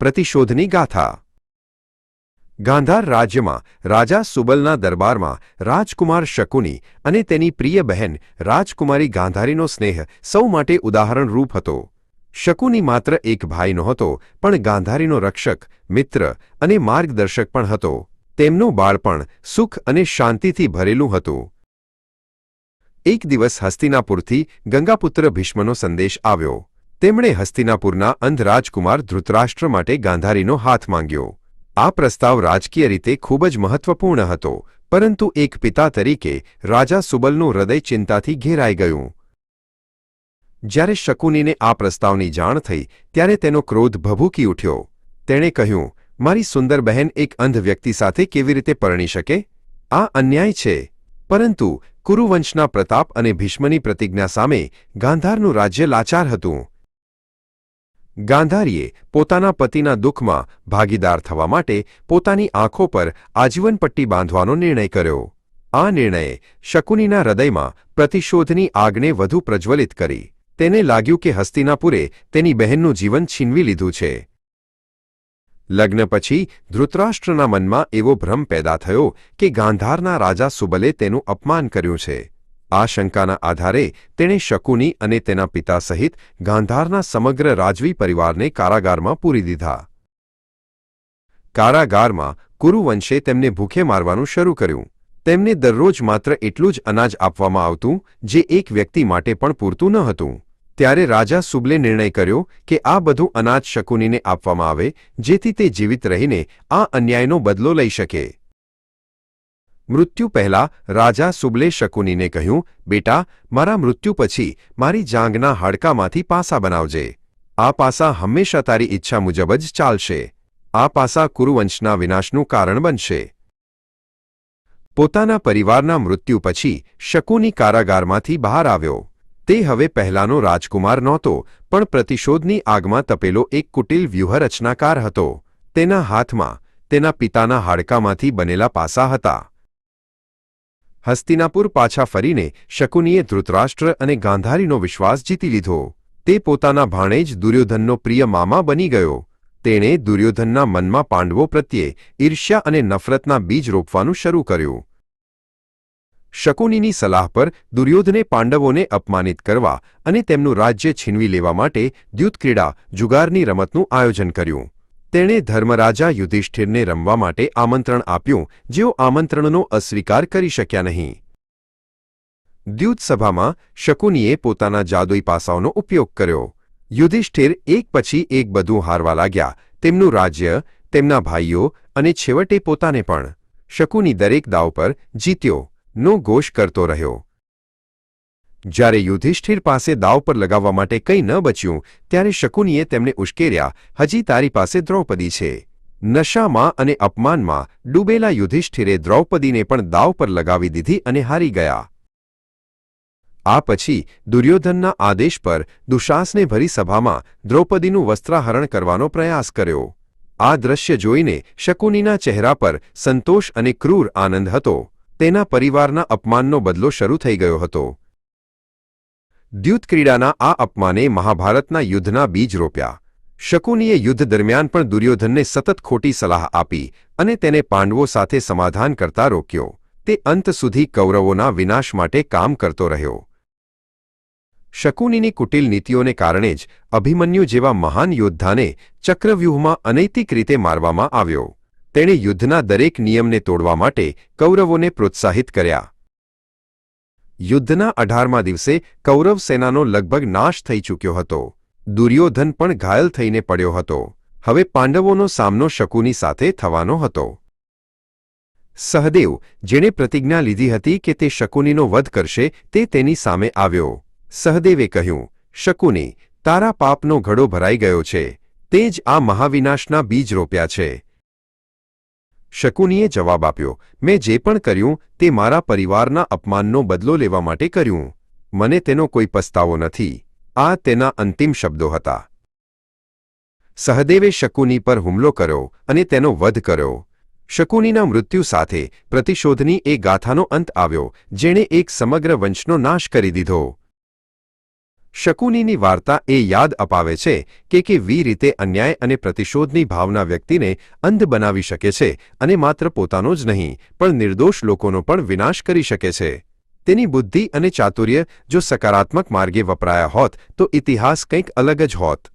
પ્રતિશોધની ગાથા. ગાંધાર રાજ્યમાં, રાજા સુબલના દરબારમાં, રાજકુમાર શકુની અને તેની પ્રિય બહેન, રાજકુમારી ગાંધારીનો સ્નેહ, સૌ માટે ઉદાહરણરૂપ હતો. શકુની માત્ર એક ભાઈ નહોતો, પણ ગાંધારીનો રક્ષક, મિત્ર અને માર્ગદર્શક પણ હતો. તેમનું બાળપણ સુખ અને શાંતિથી ભરેલું હતું. એક દિવસ હસ્તિનાપુરથી ગંગાપુત્ર ભીષ્મનો સંદેશ આવ્યો. તેમણે હસ્તિનાપુરના અંધ રાજકુમાર ધૃતરાષ્ટ્ર માટે ગાંધારીનો હાથ માંગ્યો. આ પ્રસ્તાવ રાજકીય રીતે ખૂબ જ મહત્વપૂર્ણ હતો, પરંતુ એક પિતા તરીકે રાજા સુબલનું હૃદય ચિંતાથી ઘેરાઈ ગયું. જ્યારે શકુનીને આ પ્રસ્તાવની જાણ થઈ, ત્યારે તેનો ક્રોધ ભભૂકી ઉઠ્યો. તેણે કહ્યું, મારી સુંદર બહેન એક અંધ વ્યક્તિ સાથે કેવી રીતે પરણી શકે? આ અન્યાય છે. પરંતુ કુરુવંશના પ્રતાપ અને ભીષ્મની પ્રતિજ્ઞા સામે ગાંધારનું રાજ્ય લાચાર હતું. ગાંધારીએ પોતાના પતિના દુઃખમાં ભાગીદાર થવા માટે પોતાની આંખો પર આજીવન પટ્ટી બાંધવાનો નિર્ણય કર્યો. આ નિર્ણયે શકુનીના હૃદયમાં પ્રતિશોધની આગને વધુ પ્રજ્વલિત કરી. તેને લાગ્યું કે હસ્તિનાપુરે તેની બહેનનું જીવન છીનવી લીધું છે. લગ્ન પછી ધૃતરાષ્ટ્રના મનમાં એવો ભ્રમ પેદા થયો કે ગાંધારના રાજા સુબલે તેનું અપમાન કર્યું છે. આ શંકાના આધારે તેણે શકુની અને તેના પિતા સહિત ગાંધારના સમગ્ર રાજવી પરિવારને કારાગારમાં પૂરી દીધા. કારાગારમાં કુરુવંશે તેમને ભૂખે મારવાનું શરૂ કર્યું. તેમને દરરોજ માત્ર એટલું જ અનાજ આપવામાં આવતું, જે એક વ્યક્તિ માટે પણ પૂરતું ન હતું. ત્યારે રાજા સુબલે નિર્ણય કર્યો કે આ બધું અનાજ શકુનીને આપવામાં આવે, જેથી તે જીવિત રહીને આ અન્યાયનો બદલો લઈ શકે. મૃત્યુ પહેલા રાજા સુબલે શકુનીને કહ્યું, બેટા, મારા મૃત્યુ પછી મારી જાંગના હાડકામાંથી પાસા બનાવજે. આ પાસા હંમેશા તારી ઈચ્છા મુજબ જ ચાલશે. આ પાસા કુરુવંશના વિનાશનું કારણ બનશે. પોતાના પરિવારના મૃત્યુ પછી શકુની કારાગારમાંથી બહાર આવ્યો. તે હવે પહેલાનો રાજકુમાર નહોતો, પણ પ્રતિશોધની આગમાં તપેલો એક કુટિલ વ્યૂહરચનાકાર હતો. તેના હાથમાં, તેના પિતાના હાડકામાંથી બનેલા પાસા હતા. હસ્તિનાપુર પાછા ફરીને શકુનીએ ધૃતરાષ્ટ્ર અને ગાંધારીનો વિશ્વાસ જીતી લીધો. તે પોતાના ભાણેજ દુર્યોધનનો પ્રિય મામા બની ગયો. તેણે દુર્યોધનના મનમાં પાંડવો પ્રત્યે ઈર્ષ્યા અને નફરતના બીજ રોપવાનું શરૂ કર્યું. શકુનીની સલાહ પર દુર્યોધને પાંડવોને અપમાનિત કરવા અને તેમનું રાજ્ય છીનવી લેવા માટે દ્યુતક્રીડા જુગારની રમતનું આયોજન કર્યું. તેણે ધર્મરાજા યુધિષ્ઠિરને રમવા માટે આમંત્રણ આપ્યું, જેઓ આમંત્રણનો અસ્વીકાર કરી શક્યા નહીં. દ્યુતસભામાં શકુનીએ પોતાના જાદુઈ પાસાઓનો ઉપયોગ કર્યો. યુધિષ્ઠિર એક પછી એક બધું હારવા લાગ્યા, તેમનું રાજ્ય, તેમના ભાઈઓ અને છેવટે પોતાને પણ. શકુની દરેક દાવ પર જીત્યો, નો ઘોષ કરતો રહ્યો. જ્યારે યુધિષ્ઠિર પાસે દાવ પર લગાવવા માટે કંઈ ન બચ્યું, ત્યારે શકુનીએ તેમને ઉશ્કેર્યા, હજી તારી પાસે દ્રૌપદી છે. નશામાં અને અપમાનમાં ડૂબેલા યુધિષ્ઠિરે દ્રૌપદીને પણ દાવ પર લગાવી દીધી અને હારી ગયા. આ પછી દુર્યોધનના આદેશ પર દુશાસને ભરી સભામાં દ્રૌપદીનું વસ્ત્રાહરણ કરવાનો પ્રયાસ કર્યો. આ દ્રશ્ય જોઈને શકુનીના ચહેરા પર સંતોષ અને ક્રૂર આનંદ હતો. તેના પરિવારના અપમાનનો બદલો શરૂ થઈ ગયો હતો. દ્યુતક્રીડાના આ અપમાને મહાભારતના યુદ્ધના બીજ રોપ્યા. શકુનીએ યુદ્ધ દરમિયાન પણ દુર્યોધનને સતત ખોટી સલાહ આપી અને તેને પાંડવો સાથે સમાધાન કરતા રોક્યો. તે અંત સુધી કૌરવોના વિનાશ માટે કામ કરતો રહ્યો. શકુનીની કુટિલ નીતિઓને કારણે જ અભિમન્યુ જેવા મહાન યોદ્ધાને ચક્રવ્યૂહમાં અનૈતિક રીતે મારવામાં આવ્યો. તેણે યુદ્ધના દરેક નિયમને તોડવા માટે કૌરવોને પ્રોત્સાહિત કર્યા. યુદ્ધના અઢારમા દિવસે કૌરવ સેનાનો લગભગ નાશ થઈ ચૂક્યો હતો. દુર્યોધન પણ ઘાયલ થઈને પડ્યો હતો. હવે પાંડવોનો સામનો શકુની સાથે થવાનો હતો. સહદેવ, જેણે પ્રતિજ્ઞા લીધી હતી કે તે શકુનીનો વધ કરશે, તે તેની સામે આવ્યો. સહદેવે કહ્યું, શકુની, તારા પાપનો ઘડો ભરાઈ ગયો છે. તે જ આ મહાવિનાશના બીજ રોપ્યા છે. શકુનીએ જવાબ આપ્યો, મેં જે પણ કર્યું તે મારા પરિવારના અપમાનનો બદલો લેવા માટે કર્યું. મને તેનો કોઈ પસ્તાવો નથી. આ તેના અંતિમ શબ્દો હતા. સહદેવે શકુની પર હુમલો કર્યો અને તેનો વધ કર્યો. શકુનીના મૃત્યુ સાથે પ્રતિશોધની એ ગાથાનો અંત આવ્યો, જેણે એક સમગ્ર વંશનો નાશ કરી દીધો. શકુનીની વાર્તા એ યાદ અપાવે છે કે કે વી રીતે અન્યાય અને પ્રતિશોધની ભાવના વ્યક્તિને અંધ બનાવી શકે છે અને માત્ર પોતાનો જ નહીં, પણ નિર્દોષ લોકોનો પણ વિનાશ કરી શકે છે. તેની બુદ્ધિ અને ચાતુર્ય જો સકારાત્મક માર્ગે વપરાયા હોત તો ઇતિહાસ કંઈક અલગ જ હોત.